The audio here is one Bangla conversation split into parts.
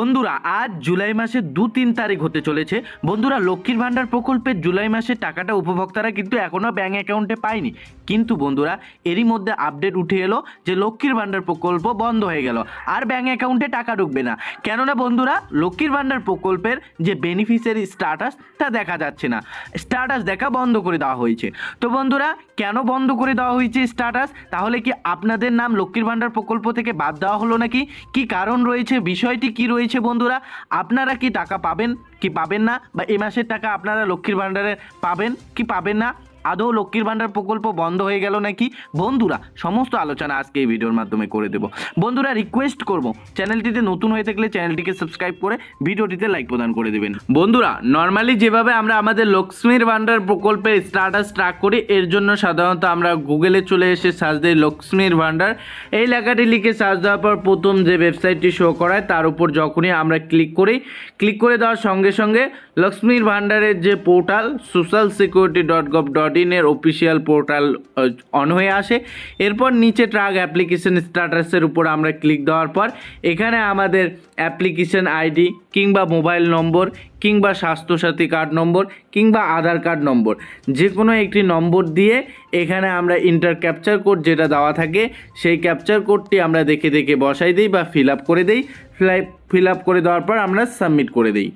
বন্ধুরা, আজ জুলাই মাসের দু তিন তারিখ হতে চলেছে। বন্ধুরা, লক্ষ্মীর ভাণ্ডার প্রকল্পের জুলাই মাসের টাকাটা উপভোক্তারা কিন্তু এখনও ব্যাঙ্ক অ্যাকাউন্টে পায়নি। কিন্তু বন্ধুরা, এরই মধ্যে আপডেট উঠে এলো যে লক্ষ্মীর ভাণ্ডার প্রকল্প বন্ধ হয়ে গেল। আর ব্যাঙ্ক অ্যাকাউন্টে টাকা ঢুকবে না। কেননা বন্ধুরা, লক্ষ্মীর ভাণ্ডার প্রকল্পের যে বেনিফিশিয়ারি স্ট্যাটাস তা দেখা যাচ্ছে না। স্ট্যাটাস দেখা বন্ধ করে দেওয়া হয়েছে। তো বন্ধুরা, কেন বন্ধ করে দেওয়া হয়েছে স্ট্যাটাস তাহলে কি আপনাদের নাম লক্ষ্মীর ভাণ্ডার প্রকল্প থেকে বাদ দেওয়া হলো নাকি? কি কারণ রয়েছে? বিষয়টি কি রয়েছে? বন্ধুরা, আপনারা কি টাকা পাবেন, কি পাবেন না? বা এ মাসের টাকা আপনারা লক্ষ্মীর ভাণ্ডারে পাবেন, কি পাবেন না? আদৌ লক্ষ্মীর ভাণ্ডার প্রকল্প বন্ধ হয়ে গেল নাকি? বন্ধুরা, সমস্ত আলোচনা আজকে এই ভিডিওর মাধ্যমে করে দেব। বন্ধুরা রিকোয়েস্ট করব, চ্যানেলটিতে নতুন হয়ে থাকলে চ্যানেলটিকে সাবস্ক্রাইব করে ভিডিওটিতে লাইক প্রদান করে দেবেন। বন্ধুরা নর্মালি যেভাবে আমরা আমাদের লক্ষ্মীর ভাণ্ডার প্রকল্পের স্ট্যাটাস ট্র্যাক করি, এর জন্য সাধারণত আমরা গুগলে চলে এসে সার্চ দিই লক্ষ্মীর ভাণ্ডার। এই লেখাটি লিখে সার্চ দেওয়ার পর প্রথম যে ওয়েবসাইটটি শো করায়, তার উপর যখনই আমরা ক্লিক করি ক্লিক করে দেওয়ার সঙ্গে সঙ্গে লক্ষ্মীর ভাণ্ডারের যে portal social security dot gov dot ইনের অফিসিয়াল পোর্টাল অন হয়ে আসে। এরপর নিচে ট্রাক অ্যাপ্লিকেশন স্ট্যাটাসের উপর আমরা ক্লিক দেওয়ার পর, এখানে আমাদের অ্যাপ্লিকেশন আইডি কিংবা মোবাইল নম্বর কিংবা স্বাস্থ্যসাথী কার্ড নম্বর কিংবা আধার কার্ড নম্বর। যে কোনো একটি নম্বর দিয়ে এখানে আমরা ইন্টার ক্যাপচার কোড যেটা দেওয়া থাকে, সেই ক্যাপচার কোডটি আমরা দেখে দেখে বসাই দিই বা ফিল আপ করে দিই। ফিল আপ করে দেওয়ার পর আমরা সাবমিট করে দিই।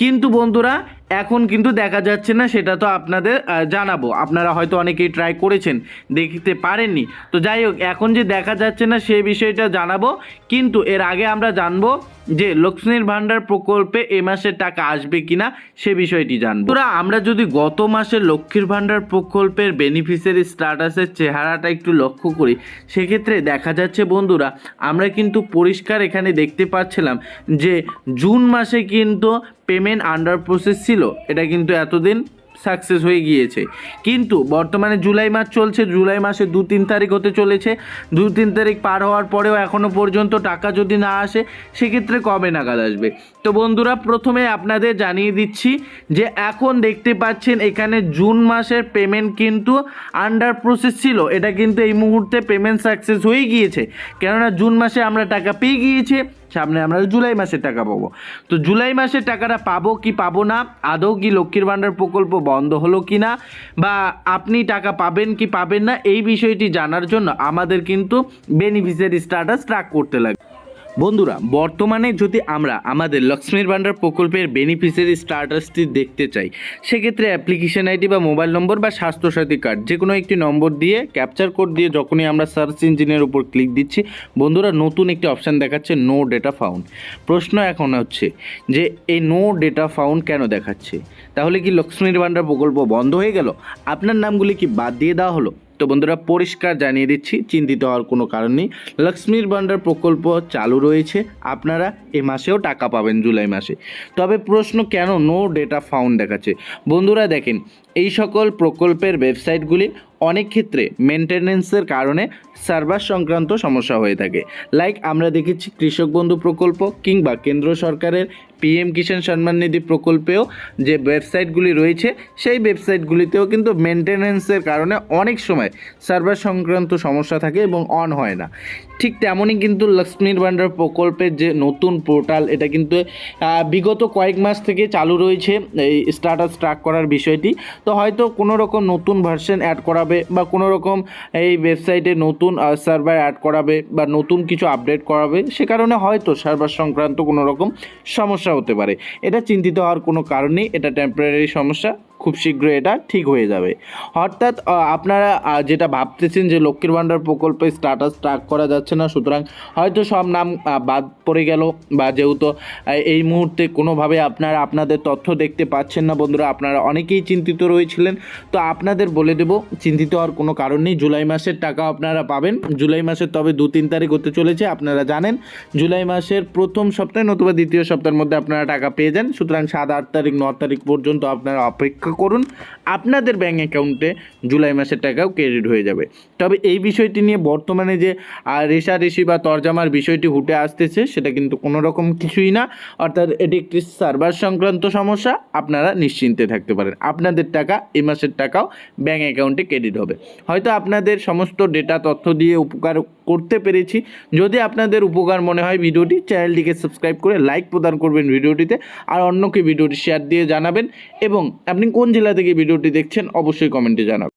কিন্তু বন্ধুরা, এখন কিন্তু দেখা যাচ্ছে না, সেটা তো আপনাদের জানাব। আপনারা হয়তো অনেকেই ট্রাই করেছেন, দেখতে পারেননি। তো যাই হোক, এখন যে দেখা যাচ্ছে না সেই বিষয়টা জানাব। কিন্তু এর আগে আমরা জানব যে লক্ষ্মীর ভাণ্ডার প্রকল্পে এ মাসের টাকা আসবে কিনা সে বিষয়টি জানব। আমরা যদি গত মাসে লক্ষ্মীর ভাণ্ডার প্রকল্পের বেনিফিশিয়ারি স্ট্যাটাসের চেহারাটা একটু লক্ষ্য করি, সেক্ষেত্রে দেখা যাচ্ছে বন্ধুরা, আমরা কিন্তু পরিষ্কার এখানে দেখতে পাচ্ছিলাম যে জুন মাসে কিন্তু পেমেন্ট আন্ডার প্রসেস ছিল। এটা কিন্তু এতদিন সাকসেস হয়ে গিয়েছে। কিন্তু বর্তমানে জুলাই মাস চলছে, জুলাই মাসে দু তিন তারিখ হতে চলেছে। দু তিন তারিখ পার হওয়ার পরেও এখনও পর্যন্ত টাকা যদি না আসে, সেক্ষেত্রে কবে নাগাদ আসবে? তো বন্ধুরা, প্রথমে আপনাদের জানিয়ে দিচ্ছি যে এখন দেখতে পাচ্ছেন এখানে জুন মাসের পেমেন্ট কিন্তু আন্ডার প্রসেস ছিল। এটা কিন্তু এই মুহূর্তে পেমেন্ট সাকসেস হয়ে গিয়েছে। কেননা জুন মাসে আমরা টাকা পেয়ে গিয়েছি। সামনে আমরা জুলাই মাসের টাকা পাবো। তো জুলাই মাসের টাকাটা পাবো কি পাবো না? আদৌ কি লক্ষ্মীর ভাণ্ডার প্রকল্প বন্ধ হলো কি না? বা আপনি টাকা পাবেন কি পাবেন না? এই বিষয়টি জানার জন্য আমাদের কিন্তু বেনিফিশিয়ারি স্ট্যাটাস ট্রাক করতে লাগে বন্ধুরা, বর্তমানে যদি আমরা আমাদের লক্ষ্মীর ভাণ্ডার প্রকল্পের বেনিফিশিয়ারি স্ট্যাটাসটি দেখতে চাই, সেক্ষেত্রে অ্যাপ্লিকেশন আইডি বা মোবাইল নম্বর বা স্বাস্থ্যসাথী কার্ড যে কোনো একটি নম্বর দিয়ে ক্যাপচার কোড দিয়ে যখনই আমরা সার্চ ইঞ্জিনের উপর ক্লিক দিচ্ছি, বন্ধুরা নতুন একটি অপশান দেখাচ্ছে নো ডেটা ফাউন্ড প্রশ্ন এখন হচ্ছে যে, এই নো ডেটা ফাউন্ড কেন দেখাচ্ছে? তাহলে কি লক্ষ্মীর ভাণ্ডার প্রকল্প বন্ধ হয়ে গেল? আপনার নামগুলি কি বাদ দিয়ে দেওয়া হলো? তো বন্ধুরা, পরিষ্কার জানিয়ে দিচ্ছি, চিন্তিত হওয়ার কোনো কারণ নেই। লক্ষ্মীর ভাণ্ডার প্রকল্প চালু রয়েছে, আপনারা এ মাসেও টাকা পাবেন জুলাই মাসে। তবে প্রশ্ন কেন নো ডেটা ফাউন্ড দেখাচ্ছে? বন্ধুরা দেখেন, এই সকল প্রকল্পের ওয়েবসাইটগুলি অনেক ক্ষেত্রে মেনটেনেন্সের কারণে সার্ভার সংক্রান্ত সমস্যা হয়ে থাকে। লাইক আমরা দেখেছি কৃষক বন্ধু প্রকল্প কিংবা কেন্দ্র সরকারের পিএম কিষাণ সম্মান নিধি প্রকল্পেও যে ওয়েবসাইটগুলি রয়েছে, সেই ওয়েবসাইটগুলিতেও কিন্তু মেনটেনেন্সের কারণে অনেক সময় সার্ভার সংক্রান্ত সমস্যা থাকে এবং অন হয় না। ঠিক তেমনই কিন্তু লক্ষ্মীর ভাণ্ডার প্রকল্পের যে নতুন পোর্টাল এটা কিন্তু বিগত কয়েক মাস থেকে চালু রয়েছে, এই স্ট্যাটাস ট্র্যাক করার বিষয়টি। তো হয়তো কোনো রকম নতুন ভার্সন অ্যাড করাবে বা কোনো রকম এই ওয়েবসাইটে নতুন সার্ভার অ্যাড করাবে বা নতুন কিছু আপডেট করাবে, সে কারণে হয়তো সার্ভার সংক্রান্ত কোনো রকম সমস্যা হতে পারে। এটা চিন্তিত হওয়ার কোনো কারণ নেই, এটা টেম্পোরারি সমস্যা। খুব শীঘ্রই এটা ঠিক হয়ে যাবে। অর্থাৎ আপনারা যেটা ভাবতেছেন যে লক্ষ্মীর ভাণ্ডার প্রকল্পে স্ট্যাটাস ট্র্যাক করা যাচ্ছে না, সুতরাং হয়তো সব নাম বাদ পড়ে গেল বা যেহেতু এই মুহূর্তে কোনোভাবে আপনারা আপনাদের তথ্য দেখতে পাচ্ছেন না বন্ধুরা, আপনারা অনেকেই চিন্তিত রয়েছিলেন, তো আপনাদের বলে দেব, চিন্তিত হওয়ার কোনো কারণ নেই, জুলাই মাসের টাকা আপনারা পাবেন, জুলাই মাসের তবে দু তিন তারিখ হতে চলেছে, আপনারা জানেন, জুলাই মাসের প্রথম সপ্তাহে নতুবা দ্বিতীয় সপ্তাহের মধ্যে আপনারা টাকা পেয়ে যান, সুতরাং সাত আট তারিখ, ন তারিখ পর্যন্ত আপনারা অপেক্ষা অপেক্ষা করুন, আপনাদের ব্যাঙ্ক অ্যাকাউন্টে জুলাই মাসের টাকাও ক্রেডিট হয়ে যাবে। তবে এই বিষয়টি নিয়ে বর্তমানে যে রেশারেশি বা তরজামার বিষয়টি হুটে আসতেছে, সেটা কিন্তু কোনো রকম কিছুই না। অর্থাৎ এটি একটি সার্ভার সংক্রান্ত সমস্যা, আপনারা নিশ্চিন্তে থাকতে পারেন। আপনাদের টাকা, এই মাসের টাকাও ব্যাঙ্ক অ্যাকাউন্টে ক্রেডিট হবে। হয়তো আপনাদের সমস্ত ডেটা তথ্য দিয়ে উপকার করতে পেরেছি। যদি আপনাদের উপকার মনে হয় ভিডিওটি, চ্যানেলটিকে সাবস্ক্রাইব করে লাইক প্রদান করবেন ভিডিওটিতে। আর অন্যকে ভিডিওটি শেয়ার দিয়ে জানাবেন। এবং আপনি কোন জেলা থেকে ভিডিওটি দেখছেন অবশ্যই কমেন্টে জানাবেন।